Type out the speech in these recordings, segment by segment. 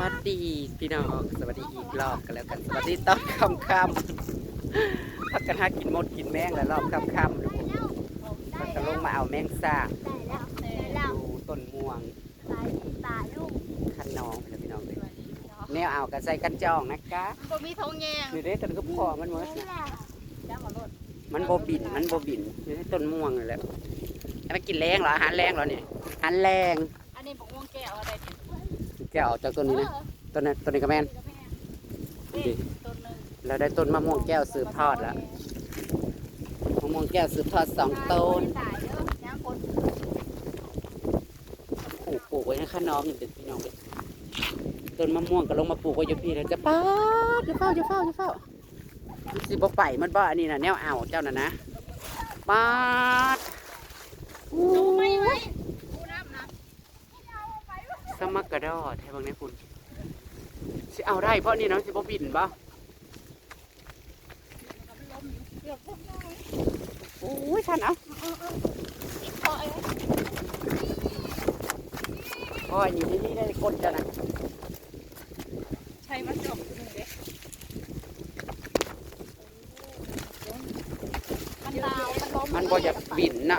วัสดีพี่น้องสวัสดีอีกรอบกันแล้วกันสวัสดีตอนค่ำค่ำพักกันหากินมดกินแมงแล้วรอบค่ำค่ำพักกันลงมาเอาแมงสาบดูต้นม่วงคันน้องพี่น้องเลยแนวเอากันใส่กันจองนะคะบ่มีทงแยงนี่เด้กันก็พอมันหมดนะจ้ามาโลดมันโบบินมันโบบินนี่ให้ต้นม่วงเลยแหละเอาไปกินแรงเหรออาหารแรงเหรอเนี่ยอาหารแรง แกเอาจากต้นนี้นะต้นนั้นต้นนี้ก็แม่นนี่ต้นหนึงเราได้ต้นมะม่วงแก้วสืบทอดแล้วมะม่วงแก้วสืบทอดสองต้นตายเด้อย่างคนปลูกปลูกไว้ให้ข้าน้องอย่างเด็ดพี่น้องเลยต้นมะม่วงก็ลงมาปลูกไว้อยู่พี่แล้วจะป้าดจะเฝ้าจะเฝ้าจะเฝ้าสิบ่ไปมันบ่อันนี้น่ะแนวเอาเจ้าน่ะนะป้าดดูไม่ไหมดูน้ำนะ ส มักกระดอแท้บางนี้คุณสิเอาได้เพราะนี่เนาะสิบ่บินบ่โอ้ยฉันเอาพอไอ้โอ้ยอยู่นี่ได้คนเจ้านะใช้มันจบหนึ่งเด้มันดาวมันล้มมันบ่อยากบินนะ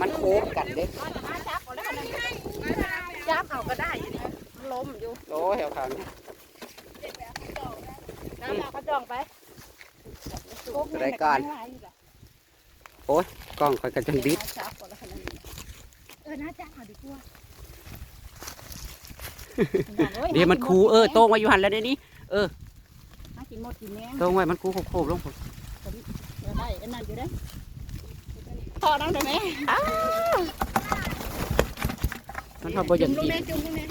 มันโค้งกันเด้ มาจับเอาแล้วมันจับเอาก็ได้อยู่นี่มันล้มอยู่โอ้ยเอาขางนี้น้ำเราก็จองไปจะได้ก่อนกล้องคอยกันจังดิบจับก่อนแล้วขนาดนี้เออน่าจับเอาดีกว่าเดี๋ยวมันคูเออโต้งไว้อยู่หันแล้วเดี๋ยวนี้หากินหมดกินแมงโต้งไว้มันคูโคบๆลงพุ่นเดี๋ยวได้อันนั้นอยู่ได้พอนั่งได้ไหม มันทอดบ่อยากจุ่มลูกบินแม่จุ่มลูกแม่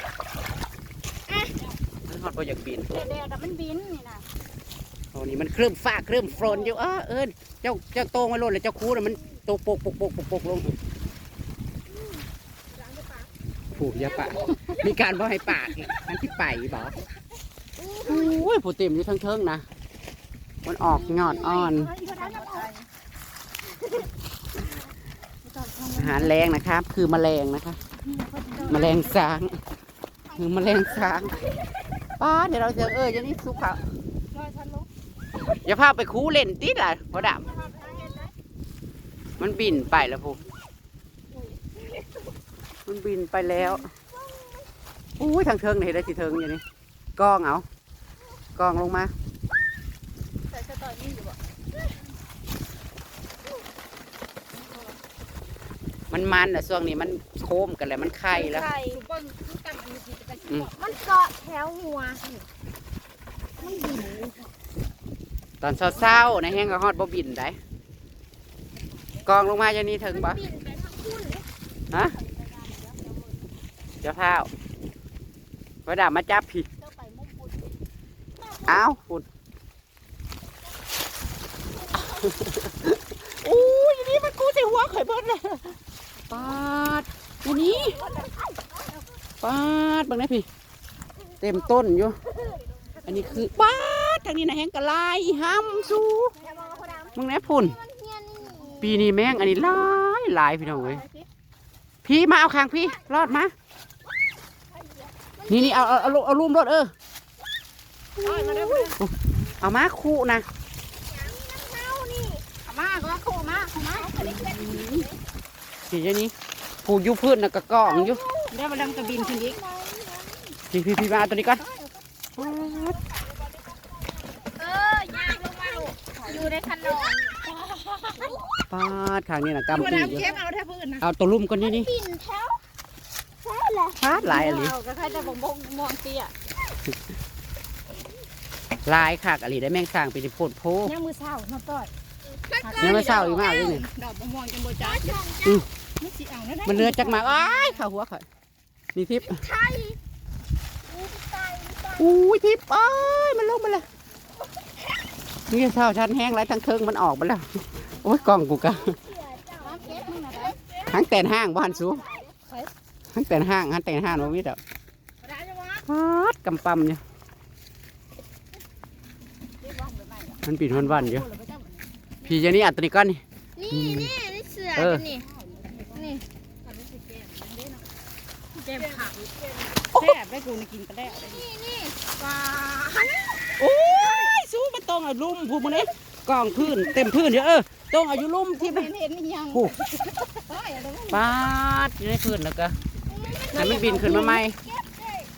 มันทอดบ่อยากบินเดี๋ยวเดี๋ยวแต่มันบินนี่นะโอ้นี่มันเคลื่อนฟ้าเคลื่อนฝนอยู่เออเอิญเจ้าเจ้าโต้งไว้ลงแล้วเจ้าคูน่ะมันตกปกปกปกปกปกลงผูกอยาปะมีการบ่ให้ปากอีกอันที่ไปบ่โอ้ยผู้เต็มอยู่ทั้งเทิงนะมันออกยอดอ่อน อาหารแรงนะครับ คือแมลงนะคะ แมลงสางคือแมลงสางป้าเดี๋ยวเราจะเออจะนี่สุขะอย่าพาไปคูเล่นติดล่ะพอดำมันบินไปแล้วพูมันบินไปแล้วอุ้ยทางเทิงนี่เห็นได้สิเทิงอย่างนี้กองเอากองลงมา ใส่สตอนี่อยู่บ่ มันมันอะช่วงนี้มันโค้มกันแล้วมันไข่แล้ว ไข่เบิ้งคือกันอันนี้สิจะเป็นอืมมันเกาะแถวหัวมันบินตอนเศร้าๆในะแห้งก็ฮอดบ่บินได้กองลงมาอย่างนี้ถึงปะบินไปทางคุณเลยฮะเจ้าข้าวพระดามาจับผิดเจ้าไปมุกบุญอ้าวฝุ่นอู้ยนี้มันกูใส่หัวข่อยเบิ้ลเลย ปาดอย่างนี้ปาดบางนะพี่ เต็มต้นอยู่ อันนี้คือปาดทางนี้นะแห้งกะลายห้ำสู้มึงแน่พุ่น ปีนี้แม่งอันนี้หลายหลายพี่น้องเว้ยพี่มาเอาคางพี่รอดมา นี่นี่เอาเอาเอาเอาลุ่มรถเออมาได้เอามาคู่นะเอามาก็มาคู่มาคู่มา สีเจนี้ผูกอยู่พื้นนะกระกองอยู่เดี๋ยวมาดังกระบินขึ้นอีกพี่พี่พี่มาเอาตัวนี้ก่อนเออย่างลงมาลูกอยู่ในคันนอนปาดคางนี่นะกำมาปีดังอยู่เข้มเอาแทบพื้นนะเอาตัวลุ่มก่อนนี่นี่บินแถวใช่เลยปาดหลายอะไรก็ใครจะบ่งบ่งมองเตี้ยหลายขากอะไรได้แม่งสร้างเป็นโพดโพยังมือเศร้ามาต่อยยังไม่เศร้าอีกมากเลยนี่ดอกบ่ม่วงจังบ่จ้าอื มมันสิเอานะมันเรือจักมาอ้ายเข้าหัวข่อยนี่ทิพย์อุ้ยทิพย์เอ้ยมันลงมาเลยนี่เท่าชันแห้งไรทั้งเทิงมันออกมาแล้วโอ้ยกล้องกูกะเก็บมึงอะไรหังแต่นห้างบ้านสูหังแต่นห้างหังแต่นห้างโนวิดอะได้จังวะพาดกำปั๊มเนี่ยมันปิดวันวันๆอยู่พี่เจนี่อัดตัวนี้ก่อนนี่นี่นี่นี่เสือเออนี่นี่ เก็บผักโอ้แซ่บได้กูนี่กินก็ได้นี่นี่ปลาโอ้ยสู้มันต้องเอาลุ่มพูมึงนี่กองพื้นเต็มพื้นเยอะเออต้องเอาอยู่ลุ่มที่มันเห็นเห็นยังผู้เฮ้ยอะไรวะปาดอยู่ในพื้นแล้วก็ให้มันบินขึ้นมาไหม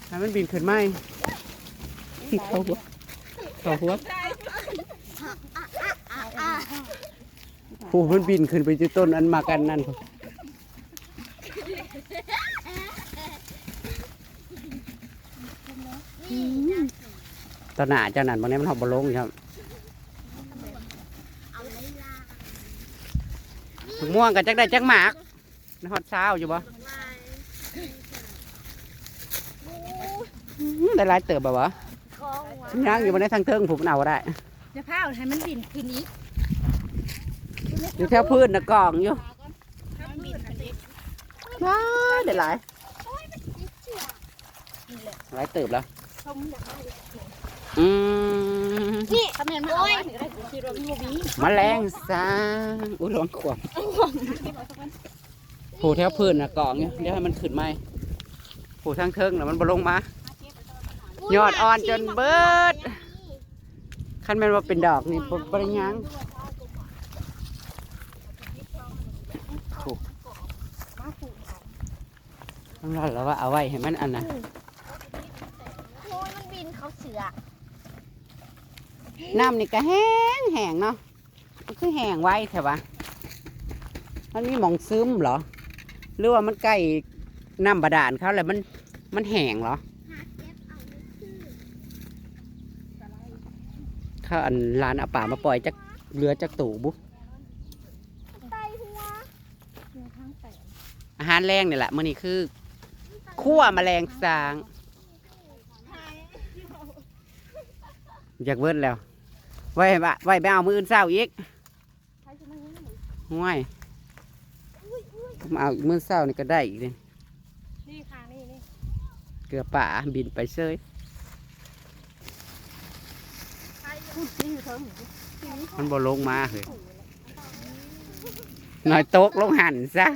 ให้มันบินขึ้นไหมเข้าหัวเข้าหัวอะผู้มันบินขึ้นไปที่ต้นอันมากันนั่น ตอนหน้าเจ้านั่นบางนี้มันหอบบลงครับเอาเลยล่ะถึงม่วงกันจักได้จักหมากนฮอดเช้าอยู่บ่วายอื้อได้หลายเติบบ่วะคองวะย่างอยู่บนนี้ทางเทิงผมมันเอาได้จะพาให้มันบินขึ้นอีกอยู่แถวพื้นนะกองอยู่มันบินขึ้นอีกว้ายได้หลายนี่เสือหลายเติบแล้ว ชมอยากได้อืมนี่ถ้าแม่นมันเอาไว้ถึงได้กูคิดว่ามันบ่มีแมลงสาอุ้ยร้อนขวบผูแถวพื้นนะกองอยู่เดี๋ยวให้มันขึ้นไหมผูทางเทิงแล้วมันบ่ลงมา ยอดอ่อนจนเบิดคันแม่นว่าเป็นดอกนี่บ่บ่ได้หยังผูต้องรอดแล้วว่าเอาไว้ให้มันอันน่ะ เขาเสือน้ำนี่ก็แห้งแห้งเนาะมันคือแห้งไว้ใช่ปะมันมีหมองซึมเหรอ หรือว่ามันใกล้น้ำบาดาลเขาแล้วมันมันแห้งเหรอหาเก็บเอาไม่คือเขาอันร้านเอาป่ามาปล่อยจากเรือจากตู่บุไตหัวอาหารแรงนี่แหละมื่อนี้คือ คั่วแมลงสาง หาย อยากเบิดแล้ว ไว้บะไว้ไปเอามืออื่นเศร้าอีกห่วยมาเอาอีกมือเศร้านี่ก็ได้อีกเลยนี่ค่ะนี่นี่เกลือป่าบินไปเซยนี่อยู่เทิงมันบ่ลงมาเลยหน่อยตกลงหันซะ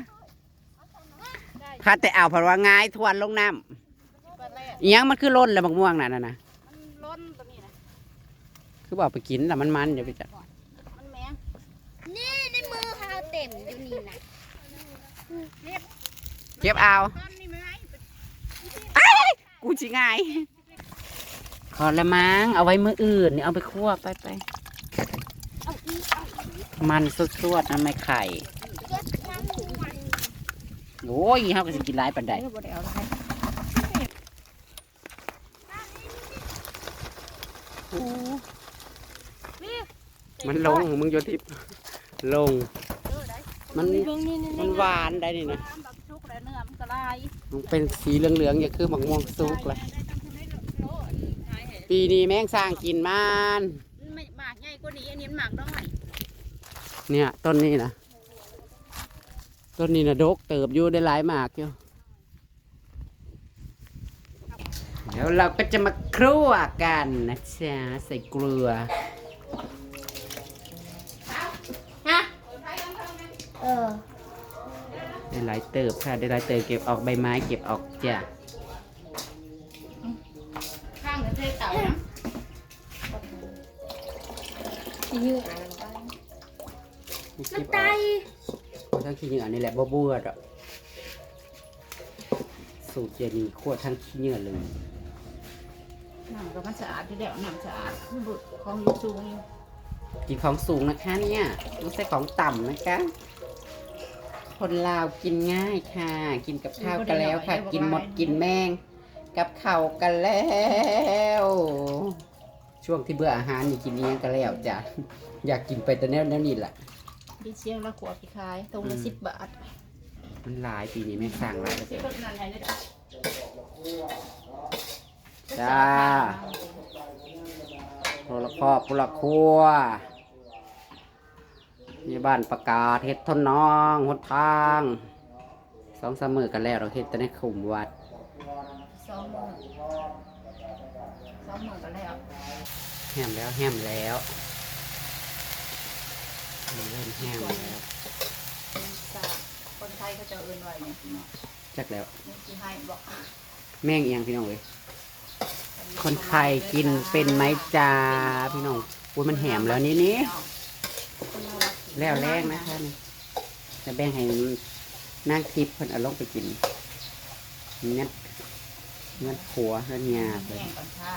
พาแต่เอาเพราะว่าง่ายทวนลงน้ปลาแรกำอีหยังมันคือล้นแล้วบักม่วงน่ะน่ะนะ มันล้นตัวนี้นะ คือบอกไปกินแล้วมันมันเดี๋ยวไปจัดมันแมงนี่ในมือเขาเต็มอยู่นี่นะเก็บเอาต้นนี่ไหมกูชิง่ายขอละมั้งเอาไว้มืออื่นนี่เอาไปคั่วไปไปเอาอีกเอาอีกมันสดๆนะไม่ไข่เก็บน้ำทุกวันโอ้ยเขาก็สิกินหลายปันใด ได้บ่ได้เอาอะไร มันลงมึงโยทิพลง มันนี่เบิ่งนี่นี่มันหวานได้นี่นะน้ำแบบชุกแล้วเนื้อมันก็ลายมันเป็นสีเหลืองๆอย่าคือหมักม่วงสุกเลยปีนี้แมงสร้างกินมันไม่หมากใหญ่กว่านี้อันนี้มันหมากน้อยเนี่ยต้นนี้นะต้นนี้นะดกเติบอยู่ได้หลายหมากอยู่เดี๋ยวเราก็จะมาครัวกันนะจ๊ะใส่เกลือ เออ ได้หลายเติบค่ะ ได้หลายเติบเก็บออกใบไม้เก็บออกจ้ะข้างกับเทเต่านะขี้เหงื่อเก็บไตออกทั้งขี้เหงื่อนี่แหละบ่เบื่อดอกสูตรเจนี่ขวดทั้งขี้เหงื่อเลยน้ำก็มันสะอาดที่เดียวน้ำสะอาดมันบุดของอยู่สูงอยู่กินของสูงนะคะเนี่ยไม่ใช่ของต่ำนะคะ คนลาวกินง่ายค่ะ กินกับข้าวกันแล้วค่ะ กินหมดกินแมง กับข้าวกันแล้ว ช่วงที่เบื่ออาหารนี่กินเนี้ยงกันแล้วจ้ะอยากกินไปแต่แนวแนวนี้แหละดีเชียงละขวดพี่ขายตรงละอืมสิบบาท มันหลายปีนี้แม่งสั่งหลายแล้วสิจ้ะบนั่นไหนเนี่ยจ้าพลครอบพลครัว มีบ้านประกาศเฮ็ดทนน้องหนทางสองสามมือกันแล้วเราเฮ็ดแต่ในขุมวัดสองหมื่นสองหมื่นก็แล้วแห้มแล้วแห้มแล้วเริ่มแห้มแล้วเป็นสาคนไทยเขาจะเอินไว้เนี่ยพี่น้องจักแล้วนี่ที่ให้บอกแม่งเอียงพี่น้องเลยคนไทยกินเป็นไหมจ้าพี่น้องอุ้ยมันแหมแล้วนี่นี่ แล้วแรงนะคะนี่จะแบ่งให้นางทิพย์เพิ่นเอาลงไปกินงัดงัดขัวงัดงาเลยแห้งก่อนค่ะ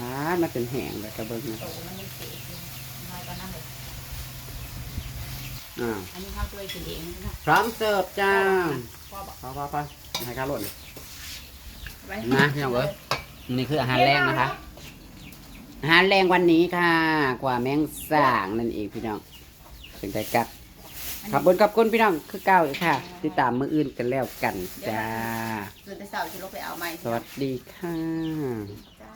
อ่ามันเป็นแห้งเลยกระเบิ้งนะโตมันยังเสียน้อยกว่านั้นเลยอ่าอันนี้ข้าวตัวกินเองนะพร้อมเสิร์ฟจ้าพ่อบอกพอพอพอให้ข้าวหล่นไว้ นะพี่น้องเอ้ยนี่คืออาหารแรงนะคะ อาหารแรงวันนี้ค่ะ กว่าแมงส่างนั่นเองพี่น้อง เป็นใจกัดขอบคุณขอบคุณพี่น้องคือเก้าอีกค่ะ ติดตามมืออื่นกันแล้วกันจ้าเดือนแต่เสาร์จะลงไปเอาไม้สวัสดีค่ะ จ้า